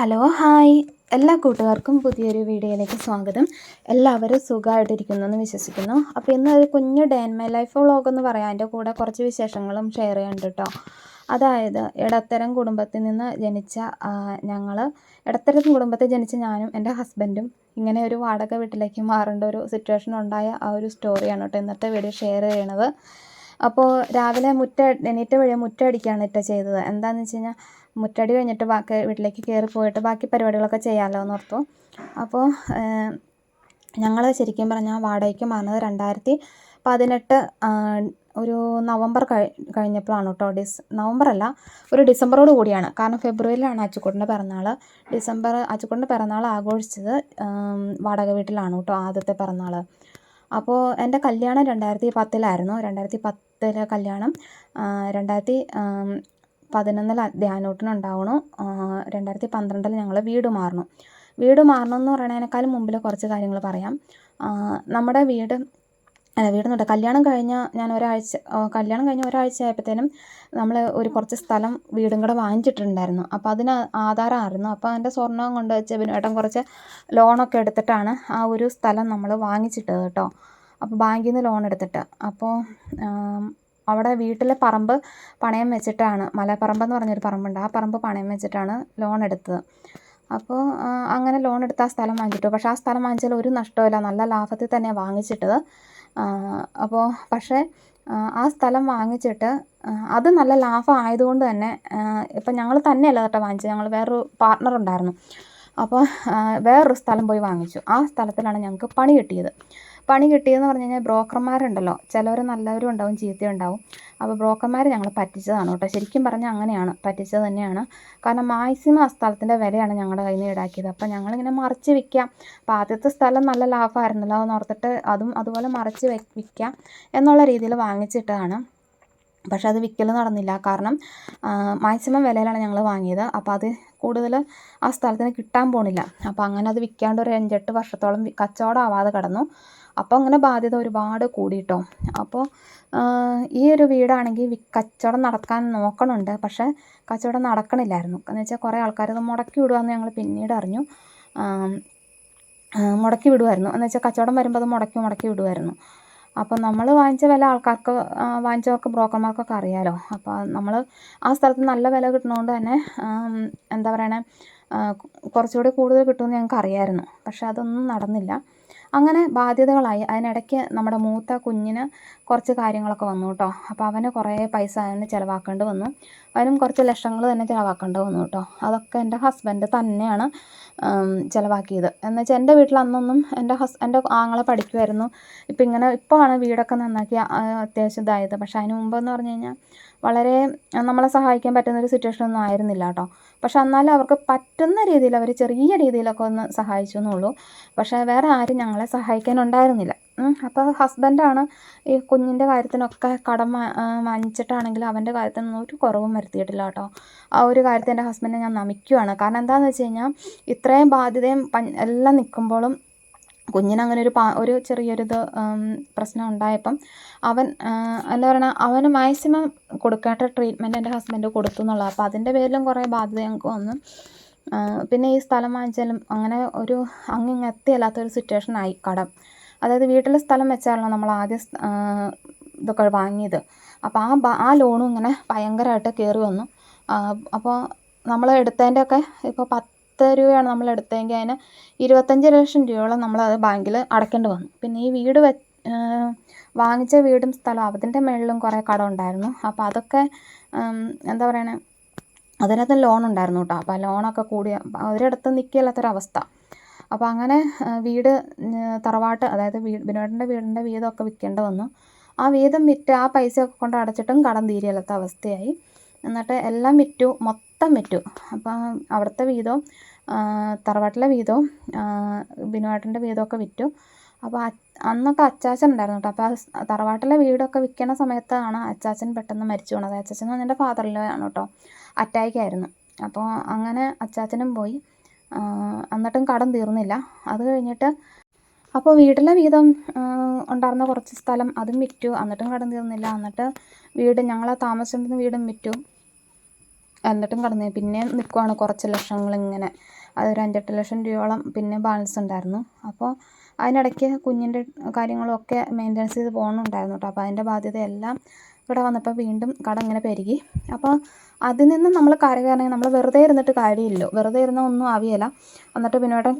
Hello hi. എല്ലാ കൂട്ടുകാർക്കും പുതിയൊരു വീഡിയോയിലേക്ക് സ്വാഗതം. എല്ലാവരും സുഖമായിട്ടിരിക്കുന്നു എന്ന് വിശ്വസിക്കുന്നു. അപ്പോൾ ഇന്ന് ഒരു കുഞ്ഞു ഡേ മൈ ലൈഫ് വ്ളോഗ് എന്ന് പറയാം. എന്റെ കൂടെ കുറച്ച് വിശേഷങ്ങളും ഷെയർ ചെയ്യുന്നുണ്ട് കേട്ടോ. അതായത് ഇടത്തരം കുടുംബത്തിൽ നിന്ന് ജനിച്ച ഞങ്ങൾ ഇടത്തരം കുടുംബത്തിൽ ജനിച്ച ഞാനും എന്റെ ഹസ്ബൻഡും ഇങ്ങനെ ഒരു വാടക വീട്ടിലേക്ക് മാറേണ്ട ഒരു സിറ്റുവേഷൻ ഉണ്ടായ ആ ഒരു സ്റ്റോറിയാണ് കേട്ടോ ഇന്നത്തെ വീഡിയോ ഷെയർ ചെയ്യണത്. അപ്പോൾ രാവിലെ മുറ്റ എണീറ്റ വഴി മുറ്റ അടിക്കുകയാണ് ഇട്ട ചെയ്തത്. എന്താണെന്ന് വെച്ച് കഴിഞ്ഞാൽ മുറ്റടി കഴിഞ്ഞിട്ട് ബാക്കി വീട്ടിലേക്ക് കയറി പോയിട്ട് ബാക്കി പരിപാടികളൊക്കെ ചെയ്യാമല്ലോ എന്ന് ഓർത്തു അപ്പോൾ ഞങ്ങൾ ശരിക്കും പറഞ്ഞാൽ വാടകയ്ക്ക് മാറുന്നത് രണ്ടായിരത്തി പതിനെട്ട് ഒരു നവംബർ കഴി കഴിഞ്ഞപ്പോഴാണ് കേട്ടോ ഡിസ് നവംബർ അല്ല ഒരു ഡിസംബറോട് കൂടിയാണ്. കാരണം ഫെബ്രുവരിയിലാണ് അച്ചുക്കുട്ടന്റെ പിറന്നാൾ ഡിസംബർ അച്ചുക്കുട്ടന്റെ പിറന്നാൾ ആഘോഷിച്ചത് വാടക വീട്ടിലാണ് കേട്ടോ ആദ്യത്തെ പിറന്നാൾ അപ്പോൾ എന്റെ കല്യാണം രണ്ടായിരത്തി പത്തിലായിരുന്നു. രണ്ടായിരത്തി പത്തിലെ കല്യാണം രണ്ടായിരത്തി പതിനൊന്നിൽ ധ്യാനൂട്ടിനുണ്ടാവണു. രണ്ടായിരത്തി പന്ത്രണ്ടിൽ ഞങ്ങൾ വീട് മാറണം. വീട് മാറണം എന്ന് പറയണതിനേക്കാളും മുമ്പിൽ കുറച്ച് കാര്യങ്ങൾ പറയാം. നമ്മുടെ വീട് അല്ല വീടെന്നുണ്ട് കല്യാണം കഴിഞ്ഞ ഞാൻ ഒരാഴ്ച കല്യാണം കഴിഞ്ഞ ഒരാഴ്ച ആയപ്പോഴത്തേനും നമ്മൾ ഒരു കുറച്ച് സ്ഥലം വീടും കൂടെ വാങ്ങിച്ചിട്ടുണ്ടായിരുന്നു. അപ്പോൾ അതിന് ആധാരമായിരുന്നു അപ്പോൾ അതിന്റെ സ്വർണം കൊണ്ട് വെച്ച് ഏട്ടൻ കുറച്ച് ലോണൊക്കെ എടുത്തിട്ടാണ് ആ ഒരു സ്ഥലം നമ്മൾ വാങ്ങിച്ചിട്ടത് കേട്ടോ. അപ്പോൾ ബാങ്കിൽ നിന്ന് ലോൺ എടുത്തിട്ട്. അപ്പോൾ അവിടെ വീട്ടിലെ പറമ്പ് പണയം വെച്ചിട്ടാണ്. മലപ്പറമ്പ് എന്ന് പറഞ്ഞൊരു പറമ്പുണ്ട്. ആ പറമ്പ് പണയം വെച്ചിട്ടാണ് ലോൺ എടുത്തത്. അപ്പോൾ അങ്ങനെ ലോൺ എടുത്ത് ആ സ്ഥലം വാങ്ങിച്ചിട്ടു. പക്ഷേ ആ സ്ഥലം വാങ്ങിച്ചാൽ ഒരു നഷ്ടമില്ല നല്ല ലാഭത്തിൽ തന്നെ വാങ്ങിച്ചിട്ടത്. അപ്പോൾ പക്ഷേ ആ സ്ഥലം വാങ്ങിച്ചിട്ട് അത് നല്ല ലാഭം ആയതുകൊണ്ട് തന്നെ ഇപ്പം ഞങ്ങൾ തന്നെയല്ല കേട്ടോ വാങ്ങിച്ചത്. ഞങ്ങൾ വേറൊരു പാർട്ട്ണർ ഉണ്ടായിരുന്നു. അപ്പോൾ വേറൊരു സ്ഥലം പോയി വാങ്ങിച്ചു. ആ സ്ഥലത്തിലാണ് ഞങ്ങൾക്ക് പണി കിട്ടിയത്. പണി കിട്ടിയെന്ന് പറഞ്ഞു കഴിഞ്ഞാൽ ബ്രോക്കർമാരുണ്ടല്ലോ. ചിലവർ നല്ലവരും ഉണ്ടാവും ചീത്തയും ഉണ്ടാവും. അപ്പോൾ ബ്രോക്കർമാർ ഞങ്ങൾ പറ്റിച്ചതാണ് കേട്ടോ. ശരിക്കും പറഞ്ഞാൽ അങ്ങനെയാണ്. പറ്റിച്ചത് തന്നെയാണ്. കാരണം മാക്സിമം ആ സ്ഥലത്തിന്റെ വിലയാണ് ഞങ്ങളുടെ കയ്യിൽ നിന്ന് ഈടാക്കിയത്. അപ്പോൾ ഞങ്ങളിങ്ങനെ മറിച്ച് വിൽക്കാം അപ്പോൾ ആദ്യത്തെ സ്ഥലം നല്ല ലാഭമായിരുന്നല്ലോ എന്ന് ഓർത്തിട്ട് അതും അതുപോലെ മറിച്ച് വിൽക്കാം എന്നുള്ള രീതിയിൽ വാങ്ങിച്ചിട്ടതാണ്. പക്ഷെ അത് വിൽക്കൽ നടന്നില്ല. കാരണം മാക്സിമം വിലയിലാണ് ഞങ്ങൾ വാങ്ങിയത്. അപ്പോൾ അത് കൂടുതൽ ആ സ്ഥലത്തിന് കിട്ടാൻ പോണില്ല. അപ്പോൾ അങ്ങനെ അത് വിൽക്കാണ്ട് ഒരു അഞ്ചെട്ട് വർഷത്തോളം കച്ചവടം ആവാതെ കിടന്നു. അപ്പോൾ അങ്ങനെ ബാധ്യത ഒരുപാട് കൂടിയിട്ടോ അപ്പോൾ ഈ ഒരു വീടാണെങ്കിൽ കച്ചവടം നടക്കാൻ നോക്കണുണ്ട്. പക്ഷേ കച്ചവടം നടക്കണില്ലായിരുന്നു. എന്ന് വെച്ചാൽ കുറേ ആൾക്കാർ അത് മുടക്കി വിടുകയെന്ന് ഞങ്ങൾ പിന്നീട് അറിഞ്ഞു. മുടക്കി വിടുമായിരുന്നു എന്ന് വെച്ചാൽ കച്ചവടം വരുമ്പോൾ അത് മുടക്കി മുടക്കി വിടുമായിരുന്നു അപ്പോൾ നമ്മൾ വാങ്ങിച്ച വില ആൾക്കാർക്ക് വാങ്ങിച്ചവർക്ക് ബ്രോക്കർമാർക്കൊക്കെ അറിയാലോ. അപ്പോൾ നമ്മൾ ആ സ്ഥലത്ത് നല്ല വില കിട്ടുന്നതുകൊണ്ട് തന്നെ എന്താ പറയണേ കുറച്ചുകൂടി കൂടുതൽ കിട്ടുമെന്ന് ഞങ്ങൾക്ക് അറിയാമായിരുന്നു പക്ഷേ അതൊന്നും നടന്നില്ല. അങ്ങനെ ബാധ്യതകളായി. അതിനിടയ്ക്ക് നമ്മുടെ മൂത്ത കുഞ്ഞിന് കുറച്ച് കാര്യങ്ങളൊക്കെ വന്നു കേട്ടോ. അപ്പോൾ അവന് കുറേ പൈസ അതിന് ചിലവാക്കേണ്ടി വന്നു. അവനും കുറച്ച് ലക്ഷങ്ങൾ തന്നെ ചിലവാക്കേണ്ടി വന്നു കേട്ടോ. അതൊക്കെ എന്റെ ഹസ്ബൻഡ് തന്നെയാണ് ചിലവാക്കിയത്. എന്ന് വെച്ചാൽ എന്റെ വീട്ടിൽ അന്നൊന്നും എന്റെ ഹസ് എന്റെ ആങ്ങളെ പഠിക്കുമായിരുന്നു ഇപ്പം ഇങ്ങനെ ഇപ്പോൾ ആണ് വീടൊക്കെ നന്നാക്കി അത്യാവശ്യം ഇതായത്. പക്ഷേ അതിന് മുമ്പെന്ന് പറഞ്ഞു കഴിഞ്ഞാൽ വളരെ നമ്മളെ സഹായിക്കാൻ പറ്റുന്ന ഒരു സിറ്റുവേഷൻ ഒന്നും ആയിരുന്നില്ല കേട്ടോ. പക്ഷെ എന്നാലും അവർക്ക് പറ്റുന്ന രീതിയിൽ അവർ ചെറിയ രീതിയിലൊക്കെ ഒന്ന് സഹായിച്ചു എന്നുള്ളൂ. പക്ഷേ വേറെ ആരും ഞങ്ങളെ സഹായിക്കാനുണ്ടായിരുന്നില്ല. അപ്പോൾ ഹസ്ബൻഡാണ് ഈ കുഞ്ഞിന്റെ കാര്യത്തിനൊക്കെ കടം വാങ്ങിച്ചിട്ടാണെങ്കിലും അവന്റെ കാര്യത്തിനൊന്നും ഒരു കുറവും വരുത്തിയിട്ടില്ല കേട്ടോ. ആ ഒരു കാര്യത്തിൽ എന്റെ ഹസ്ബൻഡിനെ ഞാൻ നമിക്കുവാണ്. കാരണം എന്താണെന്ന് വെച്ച് കഴിഞ്ഞാൽ ഇത്രയും ബാധ്യതയും എല്ലാം നിൽക്കുമ്പോഴും കുഞ്ഞിനങ്ങനെ ഒരു പാ ഒരു ചെറിയൊരിത് പ്രശ്നം ഉണ്ടായപ്പം അവൻ എന്താ പറയുക അവന് മാക്സിമം കൊടുക്കേണ്ട ട്രീറ്റ്മെന്റ് എന്റെ ഹസ്ബൻഡ് കൊടുത്തു എന്നുള്ളത്. അപ്പോൾ അതിന്റെ പേരിലും കുറേ ബാധ്യത ഞങ്ങൾക്ക് വന്നു. പിന്നെ ഈ സ്ഥലം വാങ്ങിച്ചാലും അങ്ങനെ ഒരു അങ്ങിങ്ങെത്തിയല്ലാത്തൊരു സിറ്റുവേഷൻ ആയി കടം. അതായത് വീട്ടിലെ സ്ഥലം വെച്ചാണല്ലോ നമ്മൾ ആദ്യം ഇതൊക്കെ വാങ്ങിയത്. അപ്പോൾ ആ ആ ലോണും ഇങ്ങനെ ഭയങ്കരമായിട്ട് കയറി വന്നു. അപ്പോൾ നമ്മൾ എടുത്തതിന്റെയൊക്കെ ഇപ്പോൾ പത്ത് രൂപയാണ് നമ്മൾ എടുത്തതെങ്കിൽ അതിന് ഇരുപത്തഞ്ച് ലക്ഷം രൂപയോളം നമ്മൾ ബാങ്കിൽ അടയ്ക്കേണ്ടി വന്നു. പിന്നെ ഈ വീട് വെ വാങ്ങിച്ച വീടും സ്ഥലവും അതിന്റെ മുകളിലും കുറേ കടം ഉണ്ടായിരുന്നു. അപ്പോൾ അതൊക്കെ എന്താ പറയണേ അതിനകത്ത് ലോൺ ഉണ്ടായിരുന്നു കേട്ടോ. അപ്പോൾ ലോണൊക്കെ കൂടി ഒരിടത്ത് നിൽക്കില്ലാത്തൊരവസ്ഥ അപ്പോൾ അങ്ങനെ വീട് തറവാട്ട് അതായത് വീട് ബിനോടിന്റെ വീടിന്റെ വീതമൊക്കെ വിൽക്കേണ്ടി വന്നു. ആ വീതം വിറ്റ് ആ പൈസയൊക്കെ കൊണ്ട് അടച്ചിട്ടും കടം തീരിയല്ലാത്ത അവസ്ഥയായി. എന്നിട്ട് എല്ലാം വിറ്റു മൊത്തം വിറ്റു അപ്പം അവിടുത്തെ വീതവും തറവാട്ടിലെ വീതവും ബിനുവാട്ടിന്റെ വീതമൊക്കെ വിറ്റു. അപ്പോൾ അന്നൊക്കെ അച്ചാച്ചൻ ഉണ്ടായിരുന്നു കേട്ടോ. അപ്പോൾ തറവാട്ടിലെ വീടൊക്കെ വിൽക്കണ സമയത്താണ് അച്ചാച്ചൻ പെട്ടെന്ന് മരിച്ചു പോണത്. അച്ചാച്ചൻ എന്ന് പറഞ്ഞാൽ എന്റെ ഫാദറിലോ ആണ് കേട്ടോ. അറ്റാക്കായിരുന്നു അപ്പോൾ അങ്ങനെ അച്ചാച്ചനും പോയി. എന്നിട്ടും കടം തീർന്നില്ല. അത് കഴിഞ്ഞിട്ട് അപ്പോൾ വീട്ടിലെ വീതം ഉണ്ടായിരുന്ന കുറച്ച് സ്ഥലം അതും വിറ്റു. എന്നിട്ടും കടം തീർന്നില്ല. എന്നിട്ട് വീട് ഞങ്ങളെ താമസിച്ചിരുന്ന വീടും വിറ്റു. എന്നിട്ടും കടന്നു പിന്നെ നിൽക്കുവാണ് കുറച്ച് ലക്ഷങ്ങൾ ഇങ്ങനെ. അതൊരു അഞ്ചെട്ട് ലക്ഷം രൂപയോളം പിന്നെ ബാലൻസ് ഉണ്ടായിരുന്നു. അപ്പോൾ അതിനിടയ്ക്ക് കുഞ്ഞിന്റെ കാര്യങ്ങളൊക്കെ മെയിന്റനൻസ് ചെയ്ത് പോകുന്നുണ്ടായിരുന്നു കേട്ടോ. അപ്പോൾ അതിന്റെ ബാധ്യതയെല്ലാം ഇവിടെ വന്നപ്പോൾ വീണ്ടും കടം ഇങ്ങനെ പെരുകി. അപ്പോൾ അതിൽ നിന്ന് നമ്മൾ കരകയറണമെങ്കിൽ നമ്മൾ വെറുതെ ഇരുന്നിട്ട് കാര്യമില്ലല്ലോ. വെറുതെ ഇരുന്ന ഒന്നും ആവിയല്ല. എന്നിട്ട് പിന്നോട്ടം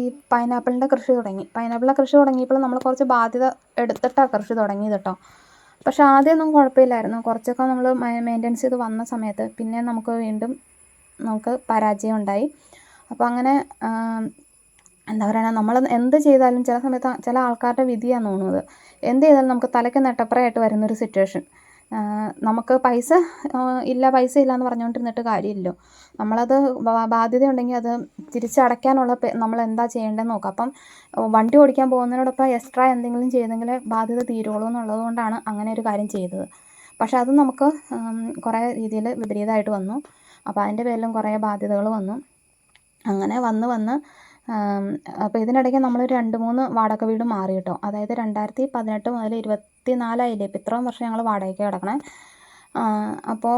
ഈ പൈനാപ്പിളിന്റെ കൃഷി തുടങ്ങി. പൈനാപ്പിളിന്റെ കൃഷി തുടങ്ങിയപ്പോൾ നമ്മൾ കുറച്ച് ബാധ്യത എടുത്തിട്ടാണ് കൃഷി തുടങ്ങിയത് കേട്ടോ പക്ഷെ ആദ്യമൊന്നും കുഴപ്പമില്ലായിരുന്നു. കുറച്ചൊക്കെ നമ്മൾ മെയിന്റെനൻസ് ചെയ്ത് വന്ന സമയത്ത് പിന്നെ നമുക്ക് വീണ്ടും നമുക്ക് പരാജയം ഉണ്ടായി. അപ്പോൾ അങ്ങനെ എന്താ പറയുക നമ്മൾ എന്ത് ചെയ്താലും ചില സമയത്ത് ചില ആൾക്കാരുടെ വിധിയാണ് തോന്നുന്നത്. എന്ത് ചെയ്താലും നമുക്ക് തലയ്ക്ക് നെട്ടപ്പറയായിട്ട് വരുന്നൊരു സിറ്റുവേഷൻ നമുക്ക് പൈസ ഇല്ല പൈസ ഇല്ല എന്ന് പറഞ്ഞുകൊണ്ടിരുന്നിട്ട് കാര്യമില്ലല്ലോ. നമ്മളത് ബാധ്യത ഉണ്ടെങ്കിൽ അത് തിരിച്ചടയ്ക്കാനുള്ള നമ്മൾ എന്താ ചെയ്യേണ്ടതെന്ന് നോക്കാം. അപ്പം വണ്ടി ഓടിക്കാൻ പോകുന്നതിനോടൊപ്പം എക്സ്ട്രാ എന്തെങ്കിലും ചെയ്തെങ്കിൽ ബാധ്യത തീരുള്ളൂ എന്നുള്ളത് കൊണ്ടാണ് അങ്ങനെ ഒരു കാര്യം ചെയ്തത്. പക്ഷേ അത് നമുക്ക് കുറേ രീതിയിൽ വിപരീതമായിട്ട് വന്നു. അപ്പോൾ അതിന്റെ പേരിലും കുറേ ബാധ്യതകൾ വന്നു. അങ്ങനെ വന്ന് വന്ന് അപ്പോൾ ഇതിനിടയ്ക്ക് നമ്മൾ രണ്ട് മൂന്ന് വാടക വീട് മാറി കേട്ടോ. അതായത് രണ്ടായിരത്തി പതിനെട്ട് മുതൽ ഇരുപത്തി നാലായില്ലേ ഇപ്പോൾ ഇത്രയും വർഷം ഞങ്ങൾ വാടകയ്ക്ക് കിടക്കണേ. അപ്പോൾ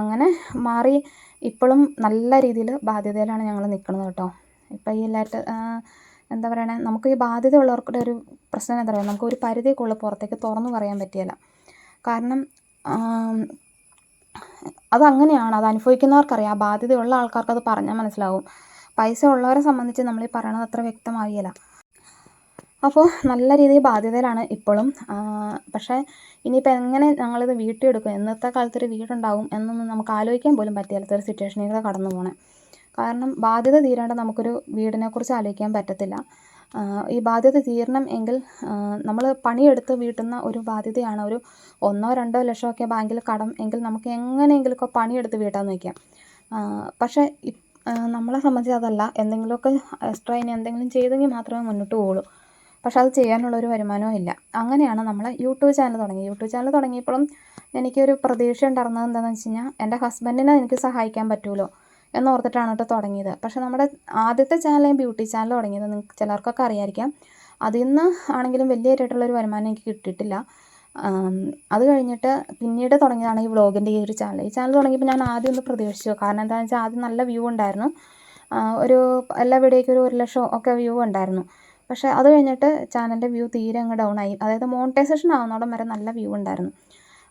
അങ്ങനെ മാറി ഇപ്പോഴും നല്ല രീതിയിൽ ബാധ്യതയിലാണ് ഞങ്ങൾ നിൽക്കുന്നത് കേട്ടോ. ഇപ്പോൾ ഈ എല്ലാവരുടെ എന്താ പറയണേ? നമുക്ക് ഈ ബാധ്യത ഉള്ളവർക്കുടെ ഒരു പ്രശ്നം എന്താ പറയുക നമുക്ക് ഒരു പരിധിക്കുള്ള പുറത്തേക്ക് തുറന്നു പറയാൻ പറ്റിയല്ല. കാരണം അതങ്ങനെയാണ്. അത് അനുഭവിക്കുന്നവർക്കറിയാം. ബാധ്യതയുള്ള ആൾക്കാർക്ക് അത് പറഞ്ഞാൽ മനസ്സിലാവും. പൈസ ഉള്ളവരെ സംബന്ധിച്ച് നമ്മൾ ഈ പറയണത് അത്ര വ്യക്തമാവുകയില്ല അപ്പോൾ നല്ല രീതിയിൽ ബാധ്യതയിലാണ് ഇപ്പോഴും. പക്ഷേ ഇനിയിപ്പോൾ എങ്ങനെ ഞങ്ങളിത് വീട്ടിലെടുക്കും ഇന്നത്തെ കാലത്തൊരു വീടുണ്ടാകും എന്നൊന്നും നമുക്ക് ആലോചിക്കാൻ പോലും പറ്റില്ലാത്തൊരു സിറ്റുവേഷനിലൂടെ കടന്നു പോകണേ കാരണം ബാധ്യത തീരാണ്ട് നമുക്കൊരു വീടിനെക്കുറിച്ച് ആലോചിക്കാൻ പറ്റത്തില്ല. ഈ ബാധ്യത തീരണം എങ്കിൽ നമ്മൾ പണിയെടുത്ത് വീട്ടുന്ന ഒരു ബാധ്യതയാണ്. ഒരു ഒന്നോ രണ്ടോ ലക്ഷമൊക്കെ ബാങ്കിൽ കടം എങ്കിൽ നമുക്ക് എങ്ങനെയെങ്കിലുമൊക്കെ പണിയെടുത്ത് വീട്ടാന്ന് വയ്ക്കാം പക്ഷേ നമ്മളെ സംബന്ധിച്ച് അതല്ല. എന്തെങ്കിലുമൊക്കെ എക്സ്ട്രാ ഇനി എന്തെങ്കിലും ചെയ്തെങ്കിൽ മാത്രമേ മുന്നോട്ട് പോകുള്ളൂ പക്ഷെ അത് ചെയ്യാനുള്ളൊരു വരുമാനവും ഇല്ല. അങ്ങനെയാണ് നമ്മൾ യൂട്യൂബ് ചാനൽ തുടങ്ങി. യൂട്യൂബ് ചാനൽ തുടങ്ങിയപ്പോഴും എനിക്കൊരു പ്രതീക്ഷ ഉണ്ടായിരുന്നത് എന്താണെന്ന് വെച്ച് കഴിഞ്ഞാൽ എന്റെ ഹസ്ബൻഡിനെ എനിക്ക് സഹായിക്കാൻ പറ്റുമല്ലോ എന്നോർത്തിട്ടാണ് കേട്ടോ തുടങ്ങിയത്. പക്ഷെ നമ്മുടെ ആദ്യത്തെ ചാനൽ ബ്യൂട്ടി ചാനൽ തുടങ്ങിയത് നിങ്ങൾക്ക് ചിലർക്കൊക്കെ അറിയായിരിക്കാം. അതിൽ നിന്ന് ആണെങ്കിലും വലിയ രീതിയിലുള്ളൊരു വരുമാനം എനിക്ക് കിട്ടിയിട്ടില്ല. അത് കഴിഞ്ഞിട്ട് പിന്നീട് തുടങ്ങിയതാണ് ഈ വ്ളോഗിന്റെ ഈ ഒരു ചാനൽ ഈ ചാനൽ തുടങ്ങിയപ്പോൾ ഞാൻ ആദ്യം ഒന്ന് പ്രതീക്ഷിച്ചു. കാരണം എന്താണെന്ന് വെച്ചാൽ ആദ്യം നല്ല വ്യൂ ഉണ്ടായിരുന്നു. ഒരു എല്ലാ വീഡിയോയ്ക്കും ഒരു ഒരു ലക്ഷം ഒക്കെ വ്യൂ ഉണ്ടായിരുന്നു. പക്ഷേ അത് കഴിഞ്ഞിട്ട് ചാനലിന്റെ വ്യൂ തീരെ അങ്ങ് ഡൗൺ ആയി. അതായത് മോണിറ്റൈസേഷൻ ആവുന്നോടം വരെ നല്ല വ്യൂ ഉണ്ടായിരുന്നു.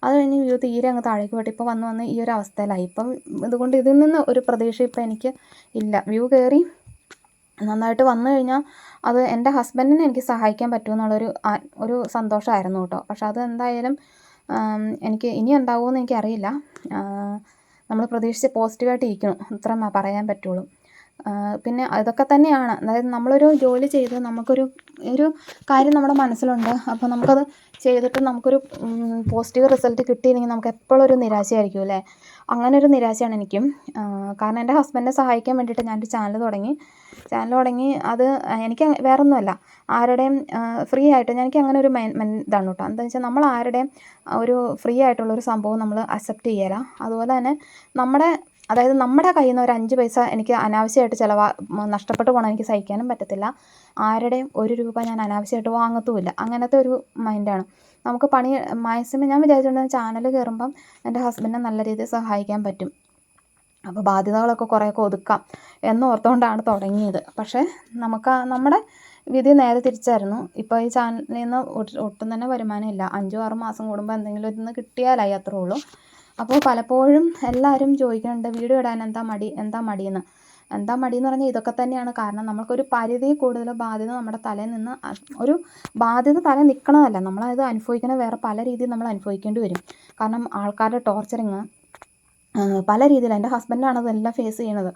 അത് കഴിഞ്ഞ് വ്യൂ തീരെ അങ്ങ് താഴേക്ക് പോയിട്ട് ഇപ്പോൾ വന്ന് വന്ന് ഈ ഒരു അവസ്ഥയിലായി. ഇപ്പം ഇതുകൊണ്ട് ഇതിൽ നിന്ന് ഒരു പ്രതീക്ഷ ഇപ്പം എനിക്ക് ഇല്ല. വ്യൂ കയറി നന്നായിട്ട് വന്നു കഴിഞ്ഞാൽ അത് എന്റെ ഹസ്ബൻഡിനെ എനിക്ക് സഹായിക്കാൻ പറ്റുമെന്നുള്ളൊരു ഒരു സന്തോഷമായിരുന്നു കേട്ടോ. പക്ഷെ അത് എന്തായാലും എനിക്ക് ഇനി ഉണ്ടാവുമെന്ന് എനിക്കറിയില്ല. നമ്മൾ പ്രതീക്ഷിച്ച് പോസിറ്റീവായിട്ട് ഇരിക്കണം ഇത്ര പറയാൻ പറ്റുള്ളൂ. പിന്നെ അതൊക്കെ തന്നെയാണ്. അതായത് നമ്മളൊരു ജോലി ചെയ്ത് നമുക്കൊരു ഒരു കാര്യം നമ്മുടെ മനസ്സിലുണ്ട്. അപ്പോൾ നമുക്കത് ചെയ്തിട്ട് നമുക്കൊരു പോസിറ്റീവ് റിസൾട്ട് കിട്ടിയില്ലെങ്കിൽ നമുക്ക് എപ്പോഴും ഒരു നിരാശയായിരിക്കും അല്ലേ? അങ്ങനെ ഒരു നിരാശയാണ് എനിക്കും. കാരണം എന്റെ ഹസ്ബൻഡിനെ സഹായിക്കാൻ വേണ്ടിയിട്ട് ഞാനൊരു ചാനൽ തുടങ്ങി. ചാനൽ തുടങ്ങി അത് എനിക്ക് വേറെ ഒന്നുമല്ല ആരുടെയും ഫ്രീ ആയിട്ട് എനിക്ക് അങ്ങനെ ഒരു മെൻ മെൻ ഇതാണ് കേട്ടോ എന്താ വെച്ചാൽ നമ്മൾ ആരുടെയും ഒരു ഫ്രീ ആയിട്ടുള്ളൊരു സംഭവം നമ്മൾ അക്സെപ്റ്റ് ചെയ്യല. അതുപോലെ തന്നെ നമ്മുടെ അതായത് നമ്മുടെ കയ്യിൽ നിന്ന് ഒരു അഞ്ച് പൈസ എനിക്ക് അനാവശ്യമായിട്ട് ചിലവാ നഷ്ടപ്പെട്ട് പോകണം എനിക്ക് സഹിക്കാനും പറ്റത്തില്ല. ആരുടെയും ഒരു രൂപ ഞാൻ അനാവശ്യമായിട്ട് വാങ്ങത്തുമില്ല. അങ്ങനത്തെ ഒരു മൈൻഡാണ് നമുക്ക് പണി മാക്സിമം ഞാൻ വിചാരിച്ചിട്ടുണ്ട് ചാനൽ കയറുമ്പം എന്റെ ഹസ്ബൻഡിനെ നല്ല രീതിയിൽ സഹായിക്കാൻ പറ്റും. അപ്പോൾ ബാധ്യതകളൊക്കെ കുറേയൊക്കെ ഒതുക്കാം എന്നോർത്തുകൊണ്ടാണ് തുടങ്ങിയത്. പക്ഷേ നമുക്ക് നമ്മുടെ വിധി നേരെ തിരിച്ചായിരുന്നു. ഇപ്പോൾ ഈ ചാനലിൽ നിന്ന് ഒട്ടും തന്നെ വരുമാനമില്ല അഞ്ചോ ആറ് മാസം കൂടുമ്പോൾ എന്തെങ്കിലും ഒന്ന് കിട്ടിയാലായി അത്രേ ഉള്ളൂ. അപ്പോൾ പലപ്പോഴും എല്ലാവരും ചോദിക്കുന്നുണ്ട് വീഡിയോ ഇടാൻ എന്താ മടി? എന്താ മടിയെന്ന്? എന്താ മടിയെന്ന് പറഞ്ഞാൽ ഇതൊക്കെ തന്നെയാണ്. കാരണം നമുക്കൊരു പരിധി കൂടുതൽ ബാധ്യത നമ്മുടെ തലയിൽ നിന്ന് ഒരു ബാധ്യത തലയിൽ നിൽക്കണമല്ല നമ്മളത് അനുഭവിക്കുന്ന വേറെ പല രീതിയിൽ നമ്മൾ അനുഭവിക്കേണ്ടി വരും. കാരണം ആൾക്കാരുടെ ടോർച്ചറിങ് പല രീതിയിൽ എന്റെ ഹസ്ബൻഡാണ് അതെല്ലാം ഫേസ് ചെയ്യണത്.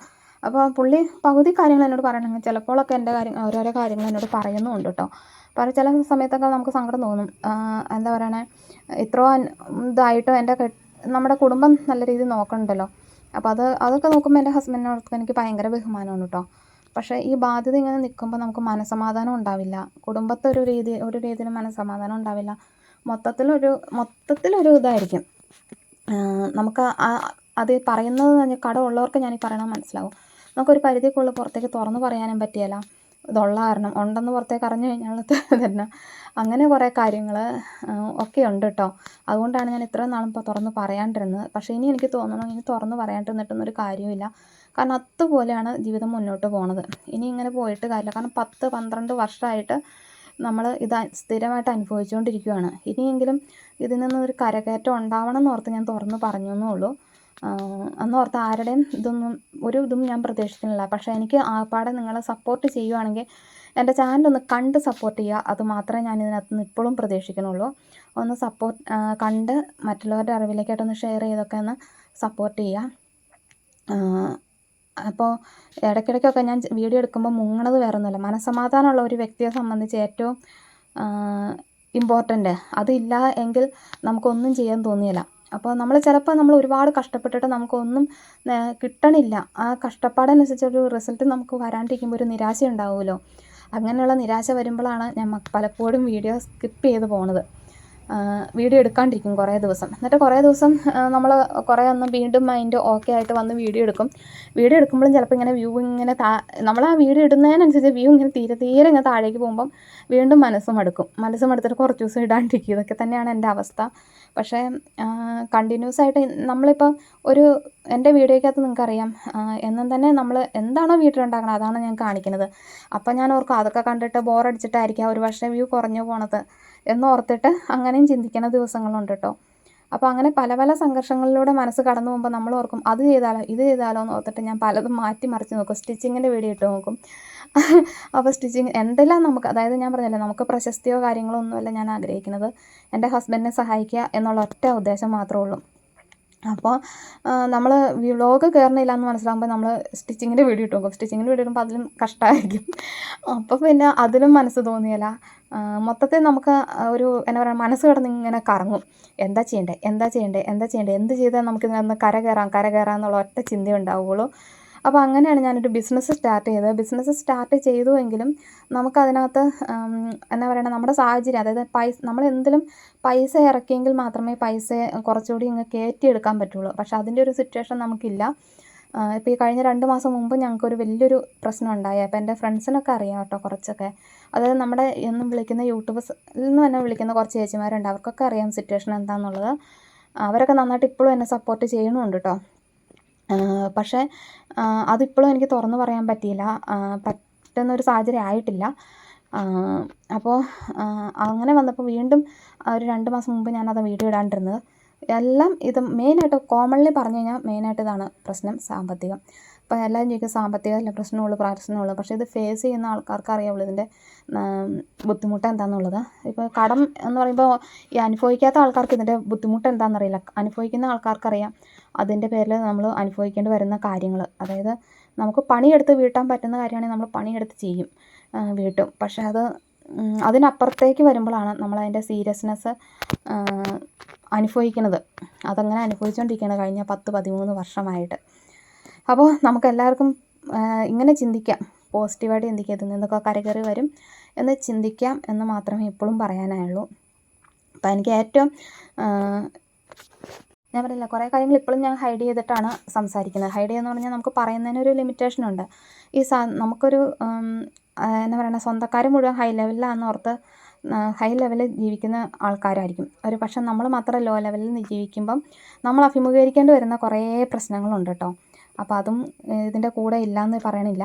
അപ്പോൾ പുള്ളി പകുതി കാര്യങ്ങൾ എന്നോട് പറയണമെങ്കിൽ ചിലപ്പോഴൊക്കെ എന്റെ കാര്യം ഓരോരോ കാര്യങ്ങൾ എന്നോട് പറയുന്നുമുണ്ട് കേട്ടോ. അപ്പോൾ ചില സമയത്തൊക്കെ നമുക്ക് സങ്കടം തോന്നും. എന്താ പറയണേ? ഇത്രയും ഇതായിട്ടും എന്റെ നമ്മുടെ കുടുംബം നല്ല രീതിയിൽ നോക്കണുണ്ടല്ലോ. അപ്പോൾ അത് അതൊക്കെ നോക്കുമ്പോൾ എന്റെ ഹസ്ബൻഡിനോടൊക്കെ എനിക്ക് ഭയങ്കര ബഹുമാനമാണ് കേട്ടോ പക്ഷേ ഈ ബാധ്യത ഇങ്ങനെ നിൽക്കുമ്പോൾ നമുക്ക് മനസമാധാനം ഉണ്ടാവില്ല. കുടുംബത്തെ ഒരു രീതി ഒരു രീതിയിൽ മനസ്സമാധാനം ഉണ്ടാവില്ല. മൊത്തത്തിലൊരു മൊത്തത്തിലൊരു ഇതായിരിക്കും. നമുക്ക് അത് പറയുന്നത് കടമുള്ളവർക്ക് ഞാൻ ഈ പറയണത് മനസ്സിലാവും. നമുക്കൊരു പരിധിക്കുള്ളിൽ പുറത്തേക്ക് തുറന്നു പറയാനും പറ്റിയല്ല. ഇതുള്ള കാരണം ഉണ്ടെന്ന് പുറത്തേക്ക് അറിഞ്ഞു കഴിഞ്ഞാൽ തന്നെ. അങ്ങനെ കുറേ കാര്യങ്ങൾ ഒക്കെ ഉണ്ട് കേട്ടോ അതുകൊണ്ടാണ് ഞാൻ ഇത്രയും നാളും ഇപ്പോൾ തുറന്ന് പറയാണ്ടിരുന്നത്. പക്ഷേ ഇനി എനിക്ക് തോന്നണം ഇനി തുറന്ന് പറയാണ്ടിരുന്നിട്ടൊന്നും ഒരു കാര്യമില്ല കാരണം അതുപോലെയാണ് ജീവിതം മുന്നോട്ട് പോണത്. ഇനി ഇങ്ങനെ പോയിട്ട് കാര്യമില്ല. കാരണം പത്ത് പന്ത്രണ്ട് വർഷമായിട്ട് നമ്മൾ ഇത് സ്ഥിരമായിട്ട് അനുഭവിച്ചുകൊണ്ടിരിക്കുകയാണ് ഇനിയെങ്കിലും ഇതിൽ നിന്നൊരു കരകയറ്റം ഉണ്ടാവണം എന്നോർത്ത് ഞാൻ തുറന്ന് പറഞ്ഞു എന്നേ ഉള്ളൂ. അന്നോർത്ത് ആരുടെയും ഇതൊന്നും ഒരു ഇതും ഞാൻ പ്രതീക്ഷിക്കുന്നില്ല പക്ഷേ എനിക്ക് ആപ്പാടെ നിങ്ങളെ സപ്പോർട്ട് ചെയ്യുവാണെങ്കിൽ എന്റെ ചാനലൊന്ന് കണ്ട് സപ്പോർട്ട് ചെയ്യുക. അത് മാത്രമേ ഞാൻ ഇതിനകത്ത് നിന്ന് ഇപ്പോഴും പ്രതീക്ഷിക്കുന്നുള്ളൂ. ഒന്ന് സപ്പോർട്ട് കണ്ട് മറ്റുള്ളവരുടെ അറിവിലേക്കായിട്ടൊന്ന് ഷെയർ ചെയ്തൊക്കെ ഒന്ന് സപ്പോർട്ട് ചെയ്യുക. അപ്പോൾ ഇടയ്ക്കിടയ്ക്കൊക്കെ ഞാൻ വീഡിയോ എടുക്കുമ്പോൾ മുങ്ങണത് വേറെ ഒന്നുമില്ല മനസ്സമാധാനമുള്ള ഒരു വ്യക്തിയെ സംബന്ധിച്ച് ഏറ്റവും ഇമ്പോർട്ടന്റ് അതില്ല എങ്കിൽ നമുക്കൊന്നും ചെയ്യാൻ തോന്നിയില്ല. അപ്പോൾ നമ്മൾ ചിലപ്പോൾ നമ്മൾ ഒരുപാട് കഷ്ടപ്പെട്ടിട്ട് നമുക്കൊന്നും കിട്ടണില്ല. ആ കഷ്ടപ്പാടനുസരിച്ചൊരു റിസൾട്ട് നമുക്ക് വരാണ്ടിരിക്കുമ്പോൾ ഒരു നിരാശ ഉണ്ടാവുമല്ലോ അങ്ങനെയുള്ള നിരാശ വരുമ്പോഴാണ് ഞാൻ പലപ്പോഴും വീഡിയോ സ്കിപ്പ് ചെയ്ത് പോണത്. വീഡിയോ എടുക്കാണ്ടിരിക്കും കുറേ ദിവസം. എന്നിട്ട് കുറേ ദിവസം നമ്മൾ കുറേ ഒന്ന് വീണ്ടും മൈൻഡ് ഓക്കെ ആയിട്ട് വന്ന് വീഡിയോ എടുക്കും. വീഡിയോ എടുക്കുമ്പോഴും ചിലപ്പോൾ ഇങ്ങനെ വ്യൂ ഇങ്ങനെ താ നമ്മൾ ആ വീഡിയോ ഇടുന്നതിനനുസരിച്ച് വ്യൂ ഇങ്ങനെ തീരെ തീരെ ഇങ്ങനെ താഴേക്ക് പോകുമ്പം വീണ്ടും മനസ്സും എടുക്കും മനസ്സും എടുത്തിട്ട് കുറച്ച് ദിവസം ഇടാണ്ടിരിക്കും. ഇതൊക്കെ തന്നെയാണ് എന്റെ അവസ്ഥ. പക്ഷേ കണ്ടിന്യൂസ് ആയിട്ട് നമ്മളിപ്പോൾ ഒരു എന്റെ വീഡിയോയ്ക്കകത്ത് നിങ്ങൾക്കറിയാം എന്നും തന്നെ നമ്മൾ എന്താണോ വീട്ടിലുണ്ടാക്കണം അതാണ് ഞാൻ കാണിക്കുന്നത്. അപ്പം ഞാൻ ഓർക്കും അതൊക്കെ കണ്ടിട്ട് ബോറടിച്ചിട്ടായിരിക്കാം ഒരു പക്ഷേ വ്യൂ കുറഞ്ഞു പോണത്. എന്നോർത്തിട്ട് അങ്ങനെയും ചിന്തിക്കുന്ന ദിവസങ്ങളുണ്ട് കേട്ടോ അപ്പോൾ അങ്ങനെ പല പല സംഘർഷങ്ങളിലൂടെ മനസ്സ് കടന്നു പോകുമ്പോൾ നമ്മൾ ഓർക്കും അത് ചെയ്താലോ ഇത് ചെയ്താലോ എന്ന് ഓർത്തിട്ട് ഞാൻ പലതും മാറ്റി മറിച്ച് നോക്കും. സ്റ്റിച്ചിങ്ങിന്റെ വീഡിയോ ഇട്ട് നോക്കും. അപ്പോൾ സ്റ്റിച്ചിങ് എന്തെല്ലാം നമുക്ക് അതായത് ഞാൻ പറഞ്ഞല്ലോ നമുക്ക് പ്രശസ്തിയോ കാര്യങ്ങളോ ഒന്നുമല്ല ഞാൻ ആഗ്രഹിക്കുന്നത്. എന്റെ ഹസ്ബൻഡിനെ സഹായിക്കുക എന്നുള്ള ഒറ്റ ഉദ്ദേശം മാത്രമേ ഉള്ളൂ. അപ്പോൾ നമ്മൾ വ്ളോഗ് കയറണില്ല എന്ന് മനസ്സിലാകുമ്പോൾ നമ്മൾ സ്റ്റിച്ചിങ്ങിന്റെ വീഡിയോ ഇട്ട് നോക്കും. സ്റ്റിച്ചിങ്ങിന്റെ വീഡിയോ ഇടുമ്പോൾ അതിലും കഷ്ടമായിരിക്കും അപ്പോൾ പിന്നെ അതിലും മനസ്സ് തോന്നിയല്ല മൊത്തത്തിൽ നമുക്ക് ഒരു എന്താ പറയുക മനസ്സ് കിടന്ന് ഇങ്ങനെ കറങ്ങും. എന്താ ചെയ്യണ്ടേ? എന്താ ചെയ്യണ്ടേ? എന്താ ചെയ്യണ്ടേ? എന്ത് ചെയ്താൽ നമുക്ക് ഇതിനകത്ത് കര കയറാം കര കയറാം എന്നുള്ള ഒറ്റ ചിന്ത ഉണ്ടാവുകയുള്ളൂ അപ്പോൾ അങ്ങനെയാണ് ഞാനൊരു ബിസിനസ് സ്റ്റാർട്ട് ചെയ്തത്. ബിസിനസ് സ്റ്റാർട്ട് ചെയ്തുവെങ്കിലും നമുക്കതിനകത്ത് എന്താ പറയുക നമ്മുടെ സാഹചര്യം അതായത് പൈസ നമ്മൾ എന്തെങ്കിലും പൈസ ഇറക്കിയെങ്കിൽ മാത്രമേ പൈസ കുറച്ചുകൂടി ഇങ്ങ് കയറ്റിയെടുക്കാൻ പറ്റുള്ളൂ. പക്ഷേ അതിന്റെ ഒരു സിറ്റുവേഷൻ നമുക്കില്ല. ഇപ്പോൾ ഈ കഴിഞ്ഞ രണ്ട് മാസം മുമ്പ് ഞങ്ങൾക്കൊരു വലിയൊരു പ്രശ്നം ഉണ്ടായി. അപ്പോൾ എന്റെ ഫ്രണ്ട്സിനൊക്കെ അറിയാം കേട്ടോ കുറച്ചൊക്കെ. അതായത് നമ്മുടെ എന്നും വിളിക്കുന്ന യൂട്യൂബേഴ്സ് നിന്ന് തന്നെ വിളിക്കുന്ന കുറച്ച് ചേച്ചിമാരുണ്ട്. അവർക്കൊക്കെ അറിയാം സിറ്റുവേഷൻ എന്താണെന്നുള്ളത് അവരൊക്കെ നന്നായിട്ട് ഇപ്പോഴും എന്നെ സപ്പോർട്ട് ചെയ്യണമുണ്ട് കേട്ടോ. പക്ഷേ അതിപ്പോഴും എനിക്ക് തുറന്നു പറയാൻ പറ്റിയില്ല. പറ്റുന്നൊരു സാഹചര്യം ആയിട്ടില്ല. അപ്പോൾ അങ്ങനെ വന്നപ്പോൾ വീണ്ടും ഒരു രണ്ട് മാസം മുമ്പ് ഞാനത് വീഡിയോ ഇടാണ്ടിരുന്നത്. എല്ലാം ഇത് മെയിനായിട്ട് കോമൺലി പറഞ്ഞു കഴിഞ്ഞാൽ മെയിനായിട്ട് ഇതാണ് പ്രശ്നം സാമ്പത്തികം. അപ്പോൾ എല്ലാവരും ചോദിക്കും സാമ്പത്തികമല്ല പ്രശ്നമുള്ളൂ പ്രശ്നമുള്ളൂ? പക്ഷേ ഇത് ഫേസ് ചെയ്യുന്ന ആൾക്കാർക്ക് അറിയാവുള്ളൂ ഇതിന്റെ ബുദ്ധിമുട്ട് എന്താണെന്നുള്ളത് ഇപ്പോൾ കടം എന്ന് പറയുമ്പോൾ ഈ അനുഭവിക്കാത്ത ആൾക്കാർക്ക് ഇതിന്റെ ബുദ്ധിമുട്ട് എന്താണെന്നറിയില്ല. അനുഭവിക്കുന്ന ആൾക്കാർക്കറിയാം. അതിന്റെ പേരിൽ നമ്മൾ അനുഭവിക്കേണ്ടി വരുന്ന കാര്യങ്ങൾ. അതായത് നമുക്ക് പണിയെടുത്ത് വീട്ടാൻ പറ്റുന്ന കാര്യമാണെങ്കിൽ നമ്മൾ പണിയെടുത്ത് ചെയ്യും വീട്ടും. പക്ഷേ അത് അതിനപ്പുറത്തേക്ക് വരുമ്പോഴാണ് നമ്മളതിന്റെ സീരിയസ്നെസ് അനുഭവിക്കുന്നത്. അതങ്ങനെ അനുഭവിച്ചുകൊണ്ടിരിക്കുകയാണ് കഴിഞ്ഞ പത്ത് പതിമൂന്ന് വർഷമായിട്ട്. അപ്പോൾ നമുക്കെല്ലാവർക്കും ഇങ്ങനെ ചിന്തിക്കാം. പോസിറ്റീവായിട്ട് ചിന്തിക്കാം. ഇതിൽ നിന്നൊക്കെ കരകയറി വരും എന്ന് ചിന്തിക്കാം എന്ന് മാത്രമേ ഇപ്പോഴും പറയാനായുള്ളൂ. അപ്പോൾ എനിക്ക് ഏറ്റവും ഞാൻ പറയില്ല. കുറേ കാര്യങ്ങൾ ഇപ്പോഴും ഞാൻ ഹൈഡ് ചെയ്തിട്ടാണ് സംസാരിക്കുന്നത്. ഹൈഡ് ചെയ്യുക എന്ന് പറഞ്ഞാൽ നമുക്ക് പറയുന്നതിനൊരു ലിമിറ്റേഷൻ ഉണ്ട്. ഈ സാ നമുക്കൊരു എന്താ പറയുക സ്വന്തക്കാർ മുഴുവൻ ഹൈ ലെവലിലാണെന്ന് ഓർത്ത് ഹൈ ലെവലിൽ ജീവിക്കുന്ന ആൾക്കാരായിരിക്കും. ഒരു പക്ഷെ നമ്മൾ മാത്രം ലോ ലെവലിൽ ജീവിക്കുമ്പം നമ്മൾ അഭിമുഖീകരിക്കേണ്ടി വരുന്ന കുറേ പ്രശ്നങ്ങളുണ്ട് കേട്ടോ. അപ്പോൾ അതും ഇതിന്റെ കൂടെ ഇല്ലയെന്ന് പറയണില്ല.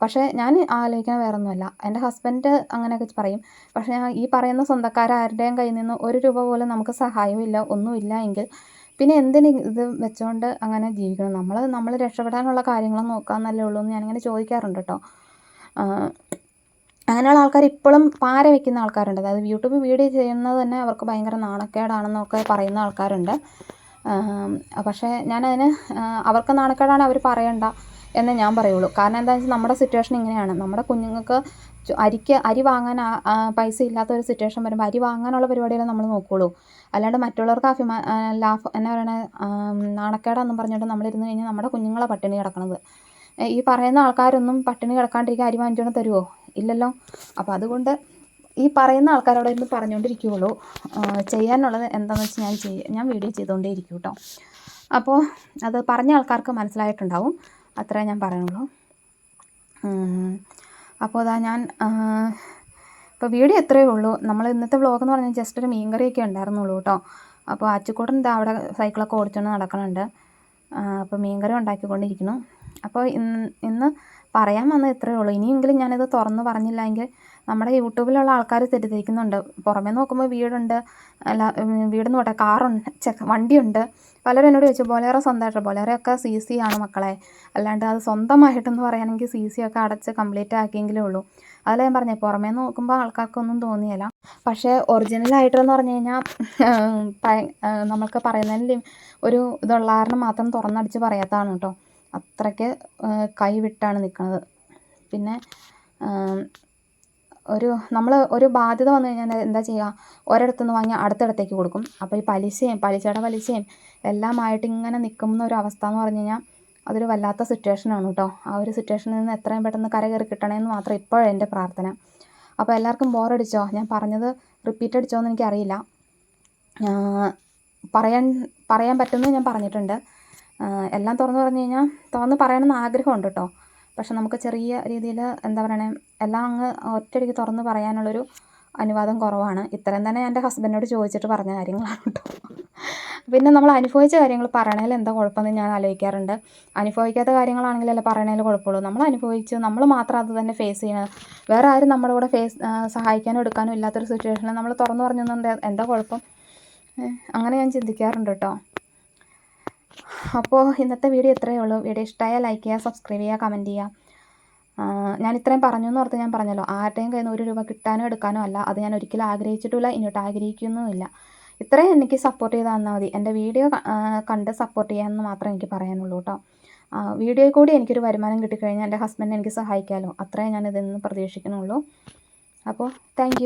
പക്ഷേ ഞാൻ ആലോചിക്കണ വേറെ ഒന്നുമല്ല എന്റെ ഹസ്ബൻഡ് അങ്ങനെയൊക്കെ പറയും. പക്ഷേ ഞാൻ ഈ പറയുന്ന സ്വന്തക്കാരാരുടെയും കയ്യിൽ നിന്ന് ഒരു രൂപ പോലും നമുക്ക് സഹായവും ഇല്ല ഒന്നുമില്ല എങ്കിൽ പിന്നെ എന്തിന് ഇത് വെച്ചുകൊണ്ട് അങ്ങനെ ജീവിക്കണം? നമ്മൾ നമ്മൾ രക്ഷപ്പെടാനുള്ള കാര്യങ്ങൾ നോക്കാമെന്നല്ലേ ഉള്ളൂ എന്ന് ഞാനിങ്ങനെ ചോദിക്കാറുണ്ട് കേട്ടോ. അങ്ങനെയുള്ള ആൾക്കാർ ഇപ്പോഴും പാര വെക്കുന്ന ആൾക്കാരുണ്ട്. അതായത് യൂട്യൂബ് വീഡിയോ ചെയ്യുന്നത് തന്നെ അവർക്ക് ഭയങ്കര നാണക്കേടാണെന്നൊക്കെ പറയുന്ന ആൾക്കാരുണ്ട്. പക്ഷേ ഞാനതിന് അവർക്ക് നാണക്കേടാണ് അവർ പറയണ്ട. എന്നേ ഞാൻ പറയുള്ളൂ. കാരണം എന്താണെന്ന് വെച്ചാൽ നമ്മുടെ സിറ്റുവേഷൻ ഇങ്ങനെയാണ്. നമ്മുടെ കുഞ്ഞുങ്ങൾക്ക് അരിക്ക് അരി വാങ്ങാൻ പൈസ ഇല്ലാത്ത ഒരു സിറ്റുവേഷൻ വരുമ്പോൾ അരി വാങ്ങാനുള്ള പരിപാടികളെ നമ്മൾ നോക്കുകയുള്ളൂ അല്ലാണ്ട് മറ്റുള്ളവർക്ക് അഭിമാ ലാഭ എന്നാ പറയണ നാണക്കേടാന്ന് പറഞ്ഞിട്ട് നമ്മളിരുന്ന് കഴിഞ്ഞാൽ നമ്മുടെ കുഞ്ഞുങ്ങളെ പട്ടിണി കിടക്കണത്. ഈ പറയുന്ന ആൾക്കാരൊന്നും പട്ടിണി കിടക്കാണ്ടിരിക്കുക അരി വാങ്ങിച്ചുകൊണ്ട് തരുമോ ഇല്ലല്ലോ. അപ്പോൾ അതുകൊണ്ട് ഈ പറയുന്ന ആൾക്കാരോട് ഇരുന്ന് പറഞ്ഞുകൊണ്ടിരിക്കുകയുള്ളൂ ചെയ്യാനുള്ളത് എന്താണെന്ന് വെച്ചാൽ ഞാൻ ചെയ്യ ഞാൻ വീഡിയോ ചെയ്തുകൊണ്ടേ ഇരിക്കും കേട്ടോ അപ്പോൾ അത് പറഞ്ഞ ആൾക്കാർക്ക് മനസ്സിലായിട്ടുണ്ടാവും. അത്രേ ഞാൻ പറയുള്ളൂ. അപ്പോൾ അതാ ഞാൻ ഇപ്പോൾ വീഡിയോ എത്രയേ ഉള്ളൂ. നമ്മൾ ഇന്നത്തെ വ്ളോഗ് എന്ന് പറഞ്ഞാൽ ജസ്റ്റ് ഒരു മീൻകറിയൊക്കെ ഉണ്ടായിരുന്നുള്ളൂ കേട്ടോ. അപ്പോൾ അച്ചുക്കൂട്ടൻ ഇതാ അവിടെ സൈക്കിളൊക്കെ ഓടിച്ചുകൊണ്ട് നടക്കുന്നുണ്ട് അപ്പോൾ മീൻകറി ഉണ്ടാക്കിക്കൊണ്ടിരിക്കുന്നു. അപ്പോൾ ഇന്ന് ഇന്ന് പറയാൻ വന്നത് ഇത്രയേ ഉള്ളൂ. ഇനിയെങ്കിലും ഞാനിത് തുറന്ന് പറഞ്ഞില്ലെങ്കിൽ നമ്മുടെ യൂട്യൂബിലുള്ള ആൾക്കാർ തെറ്റിദ്ധരിക്കുന്നുണ്ട്. പുറമേ നോക്കുമ്പോൾ വീടുണ്ട് അല്ല വീടെന്ന് പോട്ടെ കാറുണ്ട് ചെക്ക വണ്ടിയുണ്ട്. പലരും എന്നോട് ചോദിച്ചു ബൊലേറോ സ്വന്തമായിട്ട്? ബൊലേറോ ഒക്കെ സി സി ആണ് മക്കളെ? അല്ലാണ്ട് അത് സ്വന്തമായിട്ടെന്ന് പറയുകയാണെങ്കിൽ സി സി ഒക്കെ അടച്ച് കംപ്ലീറ്റ് ആക്കിയെങ്കിലേ ഉള്ളൂ. അതല്ല ഞാൻ പറഞ്ഞത് പുറമേ നോക്കുമ്പോൾ ആൾക്കാർക്കൊന്നും തോന്നിയില്ല പക്ഷേ ഒറിജിനലായിട്ടെന്ന് പറഞ്ഞു കഴിഞ്ഞാൽ നമ്മൾക്ക് പറയുന്നതിൽ ഒരു ഇതുള്ള മാത്രം തുറന്നടിച്ച് പറയാത്തതാണ് കേട്ടോ. അത്രയ്ക്ക് കൈവിട്ടാണ് നിൽക്കുന്നത് പിന്നെ ഒരു നമ്മൾ ഒരു ബാധ്യത വന്നു കഴിഞ്ഞാൽ എന്താ ചെയ്യുക ഒരിടത്തു നിന്ന് വാങ്ങി അടുത്തിടത്തേക്ക് കൊടുക്കും. അപ്പോൾ ഈ പലിശയും പലിശയുടെ പലിശയും എല്ലാമായിട്ട് ഇങ്ങനെ നിൽക്കുന്ന ഒരു അവസ്ഥ എന്ന് പറഞ്ഞു കഴിഞ്ഞാൽ അതൊരു വല്ലാത്ത സിറ്റുവേഷനാണ് കേട്ടോ ആ ഒരു സിറ്റുവേഷനിൽ നിന്ന് എത്രയും പെട്ടെന്ന് കര കരകയറി കിട്ടണമെന്ന് മാത്രം ഇപ്പോഴും എന്റെ പ്രാർത്ഥന. അപ്പോൾ എല്ലാവർക്കും ബോറടിച്ചോ? ഞാൻ പറഞ്ഞത് റിപ്പീറ്റ് അടിച്ചോ എന്ന് എനിക്കറിയില്ല. പറയാൻ പറയാൻ പറ്റുമെന്ന് ഞാൻ പറഞ്ഞിട്ടുണ്ട്. എല്ലാം തുറന്നു പറഞ്ഞു കഴിഞ്ഞാൽ തുറന്ന് പറയണമെന്ന് ആഗ്രഹമുണ്ട് കേട്ടോ പക്ഷെ നമുക്ക് ചെറിയ രീതിയിൽ എന്താ പറയണേ എല്ലാം അങ്ങ് ഒറ്റയടിക്ക് തുറന്ന് പറയാനുള്ളൊരു അനുവാദം കുറവാണ്. ഇത്രയും തന്നെ എന്റെ ഹസ്ബൻഡിനോട് ചോദിച്ചിട്ട് പറഞ്ഞ കാര്യങ്ങളാണ് കേട്ടോ. പിന്നെ നമ്മൾ അനുഭവിച്ച കാര്യങ്ങൾ പറയണതിൽ എന്താ കുഴപ്പമെന്ന് ഞാൻ ആലോചിക്കാറുണ്ട്. അനുഭവിക്കാത്ത കാര്യങ്ങളാണെങ്കിലല്ലേ പറയണതിൽ കുഴപ്പമുള്ളൂ. നമ്മൾ അനുഭവിച്ച് നമ്മൾ മാത്രം അത് തന്നെ ഫേസ് ചെയ്യണം വേറെ ആരും നമ്മുടെ കൂടെ ഫേസ് സഹായിക്കാനോ എടുക്കാനോ ഇല്ലാത്തൊരു സിറ്റുവേഷനിൽ നമ്മൾ തുറന്നു പറഞ്ഞൊന്നും എന്താ കുഴപ്പം? അങ്ങനെ ഞാൻ ചിന്തിക്കാറുണ്ട് കേട്ടോ. അപ്പോൾ ഇന്നത്തെ വീഡിയോ ഇത്രയേ ഉള്ളൂ. വീഡിയോ ഇഷ്ടമായാൽ ലൈക്ക് ചെയ്യുക സബ്സ്ക്രൈബ് ചെയ്യുക കമന്റ് ചെയ്യുക. ഞാൻ ഇത്രയും പറഞ്ഞു എന്ന് ഓർത്ത് ഞാൻ പറഞ്ഞല്ലോ ആരുടെയും കയ്യിൽ നിന്ന് ഒരു രൂപ കിട്ടാനോ എടുക്കാനോ അല്ല. അത് ഞാൻ ഒരിക്കലും ആഗ്രഹിച്ചിട്ടില്ല ഇങ്ങോട്ട് ആഗ്രഹിക്കുന്നുമില്ല. ഇത്രയും എനിക്ക് സപ്പോർട്ട് ചെയ്ത് തന്നാൽ മതി. എന്റെ വീഡിയോ കണ്ട് സപ്പോർട്ട് ചെയ്യാമെന്ന് മാത്രമേ എനിക്ക് പറയാനുള്ളൂ കേട്ടോ. വീഡിയോയിൽ കൂടി എനിക്കൊരു വരുമാനം കിട്ടിക്കഴിഞ്ഞാൽ എന്റെ ഹസ്ബൻഡ് എനിക്ക് സഹായിക്കാമല്ലോ അത്രയും ഞാൻ ഇതിൽ പ്രതീക്ഷിക്കുന്നുള്ളൂ. അപ്പോൾ താങ്ക്